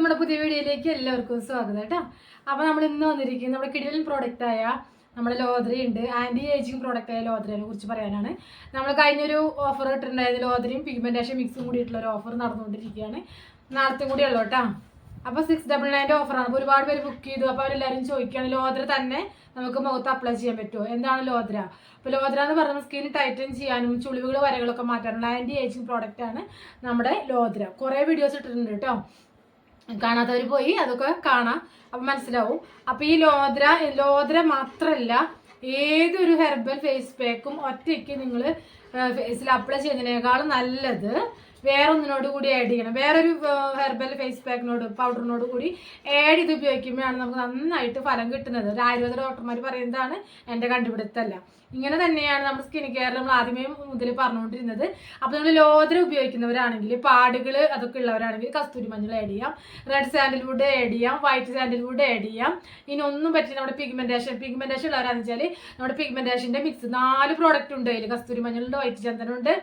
നമ്മുടെ പുതിയ വീഡിയോയിലേക്ക് എല്ലാവർക്കും സ്വാഗതം കേട്ടോ. അപ്പോൾ നമ്മൾ ഇന്ന് വന്നിരിക്കുന്നത് നമ്മുടെ കിടിലൻ പ്രോഡക്റ്റ് ആയ നമ്മുടെ ലോദ്രി ഉണ്ട്. ആന്റി ഏജിങ് പ്രോഡക്റ്റ് ആയ ലോദ്രയെ കുറിച്ച് പറയാനാണ്. നമ്മൾ കഴിഞ്ഞൊരു ഓഫർ ഇട്ടിട്ടുണ്ടായത് ലോദ്രയും പിഗ്മെന്റേഷൻ മിക്സും കൂടിയിട്ടുള്ള ഒരു ഓഫർ നടന്നുകൊണ്ടിരിക്കുകയാണ്. നാളത്തെ കൂടി ഉള്ളൂ കേട്ടോ. അപ്പോൾ സിക്സ് ഡബിൾ നയന്റെ ഓഫറാണ് അപ്പോൾ ഒരുപാട് പേര് ബുക്ക് ചെയ്തു. അപ്പോൾ അവരെല്ലാവരും ചോദിക്കുകയാണ് ലോദ്ര തന്നെ നമുക്ക് മുഖത്ത് അപ്ലൈ ചെയ്യാൻ പറ്റുമോ? എന്താണ് ലോദ്ര? അപ്പോൾ ലോദ്ര എന്ന് പറയുന്നത് സ്കിൻ ടൈറ്റൻ ചെയ്യാനും ചുളിവുകൾ വരകളൊക്കെ മാറ്റാനുള്ള ആന്റി ഏജിങ് പ്രോഡക്റ്റ് ആണ് നമ്മുടെ ലോദ്ര. കുറേ വീഡിയോസ് ഇട്ടിട്ടുണ്ട് കേട്ടോ. കാണാത്തവർ പോയി അതൊക്കെ കാണാം. അപ്പം മനസ്സിലാവും. അപ്പം ഈ ലോദ്ര ലോദ്ര മാത്രമല്ല ഏതൊരു ഹെർബൽ ഫേസ് പാക്കും ഒറ്റയ്ക്ക് നിങ്ങൾ ഫേസിൽ അപ്ലൈ ചെയ്യുന്നതിനേക്കാളും നല്ലത് വേറെ ഒന്നിനോട് കൂടി ആഡ് ചെയ്യണം. വേറൊരു ഹെർബൽ ഫേസ് പാക്കിനോട് പൗഡറിനോട് കൂടി ആഡ് ചെയ്ത് ഉപയോഗിക്കുമ്പോഴാണ് നമുക്ക് നന്നായിട്ട് ഫലം കിട്ടുന്നത്. ഒരു ആയുർവേദ ഡോക്ടർമാർ പറയുന്നതാണ് എന്റെ കണ്ടുപിടുത്തല്ല. ഇങ്ങനെ തന്നെയാണ് നമ്മുടെ സ്കിൻ കെയർ നമ്മൾ ആദ്യമേ മുതൽ പറഞ്ഞുകൊണ്ടിരുന്നത്. അപ്പോൾ നമ്മൾ ലോതര ഉപയോഗിക്കുന്നവരാണെങ്കിൽ പാടുകൾ അതൊക്കെ ഉള്ളവരാണെങ്കിൽ കസ്തൂരി മഞ്ഞൾ ആഡ് ചെയ്യാം റെഡ് സാൻഡൽവുഡ് ആഡ് ചെയ്യാം വൈറ്റ് സാൻഡൽവുഡ് ആഡ് ചെയ്യാം. ഇനി ഒന്നും പറ്റി നമ്മുടെ പിഗ്മെന്റേഷൻ പിഗ്മെന്റേഷൻ ഉള്ളവരാണെന്ന് വെച്ചാൽ നമ്മുടെ പിഗ്മെന്റേഷന്റെ മിക്സ് നാല് പ്രോഡക്റ്റ് ഉണ്ട്. അതിൽ കസ്തൂരി മഞ്ഞളുണ്ട് വൈറ്റ് ചന്ദനമുണ്ട്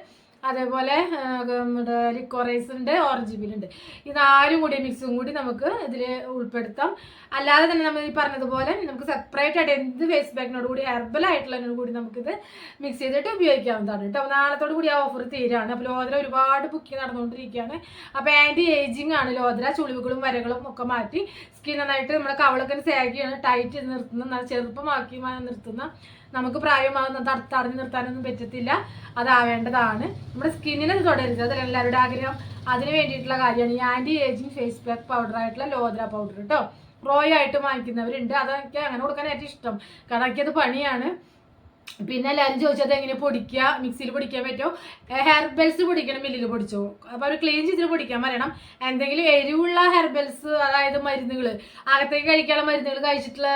അതേപോലെ ആ, നമ്മുടെ ലിക്കോറൈസ് ഉണ്ട് ഈ നാലും കൂടി മിക്സും കൂടി നമുക്ക് ഇതിൽ ഉൾപ്പെടുത്താം. അല്ലാതെ തന്നെ നമ്മൾ ഈ പറഞ്ഞതുപോലെ നമുക്ക് സെപ്പറേറ്റ് ആയിട്ട് എന്ത് വേസ്റ്റ് ബാഗിനോട് കൂടി ഹെർബൽ ആയിട്ടുള്ളതിനോട് കൂടി നമുക്കിത് മിക്സ് ചെയ്തിട്ട് ഉപയോഗിക്കാവുന്നതാണ് കേട്ടോ. നാളത്തോട് കൂടി ആ ഓഫർ തീരാണ്. അപ്പോൾ ലോദ്ര ഒരുപാട് ബുക്കിംഗ് നടന്നുകൊണ്ടിരിക്കുകയാണ്. അപ്പോൾ ആന്റി ഏജിങ് ആണ് ലോദ്ര ചുളിവുകളും വരകളും ഒക്കെ മാറ്റി സ്കിൻ നന്നായിട്ട് നമ്മുടെ കവളൊക്കെ സാഗിയാണ് ടൈറ്റ് നിർത്തുന്ന ചെറുപ്പമാക്കി നിർത്തുന്ന നമുക്ക് പ്രായമാകുന്ന തട- തടഞ്ഞു നിർത്താനൊന്നും പറ്റത്തില്ല. അതാവേണ്ടതാണ്. നമ്മുടെ സ്കിന്നിനെ അത് തുടരുത്. അതല്ല എല്ലാവരുടെ ആഗ്രഹം? അതിന് വേണ്ടിയിട്ടുള്ള കാര്യമാണ്. ഈ anti ageing face pack powder ആയിട്ടുള്ള ലോദ്ര പൗഡർ കേട്ടോ റോയായിട്ട് വാങ്ങിക്കുന്നവരുണ്ട്. അതൊക്കെ അങ്ങനെ കൊടുക്കാൻ ഏറ്റവും ഇഷ്ടം. കാരണം എനിക്കത് പണിയാണ്. പിന്നെ എല്ലാവരും ചോദിച്ചത് എങ്ങനെ പൊടിക്കുക? മിക്സിയിൽ പൊടിക്കാൻ പറ്റുമോ? ഹെർബൽസ് പൊടിക്കണം മില്ലിൽ പൊടിച്ചോ? അപ്പോൾ അവർ ക്ലീൻ ചെയ്തിട്ട് പൊടിക്കാൻ പറയണം. എന്തെങ്കിലും എരിവുള്ള ഹെർബൽസ് അതായത് മരുന്നുകൾ അകത്തേക്ക് കഴിക്കാനുള്ള മരുന്നുകൾ കഴിച്ചിട്ടുള്ള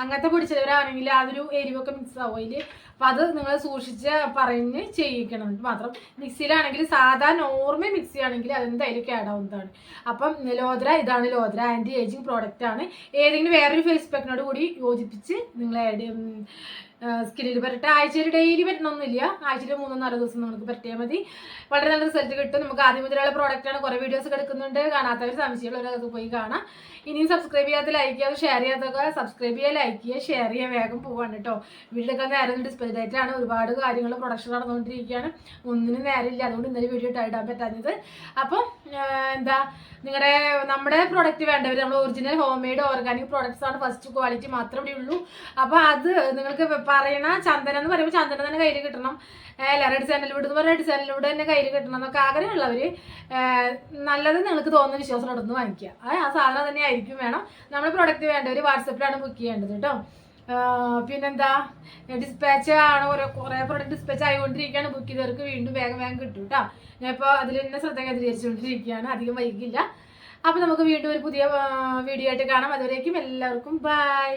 അങ്ങനത്തെ പൊടിച്ചവരാണെങ്കിൽ അതൊരു എരിവൊക്കെ മിക്സ് ആവും അതിൽ അപ്പോൾ അത് നിങ്ങൾ സൂക്ഷിച്ച് പറഞ്ഞ് ചെയ്യിക്കണം. മാത്രം മിക്സിയിലാണെങ്കിൽ സാധാ നോർമൽ മിക്സി ആണെങ്കിൽ അതെന്തായാലും കേടാവുന്നതാണ്. അപ്പം ലോദ്ര ഇതാണ് ലോദ്ര. ആന്റി ഏജിങ് പ്രോഡക്റ്റ് ആണ്. ഏതെങ്കിലും വേറൊരു ഫേസ് പാക്കിനോട് കൂടി യോജിപ്പിച്ച് നിങ്ങൾ സ്കിന്നിൽ പരട്ടെ. ആഴ്ചയിൽ ഡെയിലി പറ്റണമെന്നില്ല ആഴ്ചയിൽ മൂന്നോ നാലോ ദിവസം നമുക്ക് പറ്റിയാൽ മതി. വളരെ നല്ല റിസൾട്ട് കിട്ടും. നമുക്ക് ആദ്യം മുതലുള്ള പ്രോഡക്റ്റ് ആണ്. കുറേ വീഡിയോസ് കിടക്കുന്നുണ്ട് കാണാത്തവർ സംശയമുള്ളവരൊക്കെ പോയി കാണാം. ഇനിയും സബ്സ്ക്രൈബ് ചെയ്യാത്ത ലൈക്ക് ചെയ്യാതെ ഷെയർ ചെയ്യാത്തൊക്കെ സബ്സ്ക്രൈബ് ചെയ്യുക ലൈക്ക് ചെയ്യുക ഷെയർ ചെയ്യുക വേഗം പോവാണ് കേട്ടോ വീട്ടിലൊക്കെ നേരം ഡിസ്പ്ലേ ഒരുപാട് കാര്യങ്ങൾ പ്രൊഡക്ഷൻ നടന്നുകൊണ്ടിരിക്കുകയാണ്. ഒന്നിനും നേരമില്ല. അതുകൊണ്ട് ഇന്നലെ വീഡിയോ ഇടാൻ പറ്റാഞ്ഞത്. അപ്പോൾ എന്താ നിങ്ങളുടെ നമ്മുടെ പ്രോഡക്റ്റ് വേണ്ടവർ നമ്മൾ original home made organic products ആണ്. ഫസ്റ്റ് ക്വാളിറ്റി മാത്രമേ ഉള്ളൂ. അപ്പോൾ അത് നിങ്ങൾക്ക് പറയണ ചന്ദനം എന്ന് പറയുമ്പോൾ ചന്ദനം തന്നെ കയ്യിൽ കിട്ടണം. അല്ല സാൻഡൽവുഡ് എന്ന് പറഞ്ഞാൽ റെഡ് തന്നെ കയ്യിൽ കിട്ടണം എന്നൊക്കെ ആഗ്രഹമുള്ളവർ നല്ലത് നിങ്ങൾക്ക് തോന്നുന്ന വിശ്വാസം നടന്ന് വാങ്ങിക്കുക. ആ സാധനം തന്നെ ആയിരിക്കും വേണം. നമ്മൾ പ്രൊഡക്റ്റ് വേണ്ടവർ വാട്സപ്പിലാണ് ബുക്ക് ചെയ്യേണ്ടത് കേട്ടോ. പിന്നെന്താ? ഡിസ്പാച്ച് ആണ് ഓരോ കുറേ പ്രൊഡക്റ്റ് ഡിസ്പാച്ച് ആയിക്കൊണ്ടിരിക്കുകയാണ്. ബുക്ക് ചെയ്തവർക്ക് വീണ്ടും വേഗം വേഗം കിട്ടും കേട്ടോ. ഞാൻ ഇപ്പോൾ അതിൽ തന്നെ ശ്രദ്ധ കേന്ദ്രീകരിച്ചുകൊണ്ടിരിക്കുകയാണ്. അധികം വൈകില്ല. അപ്പോൾ നമുക്ക് വീണ്ടും ഒരു പുതിയ വീഡിയോ ആയിട്ട് കാണാം. അതുവരേക്കും എല്ലാവർക്കും ബൈ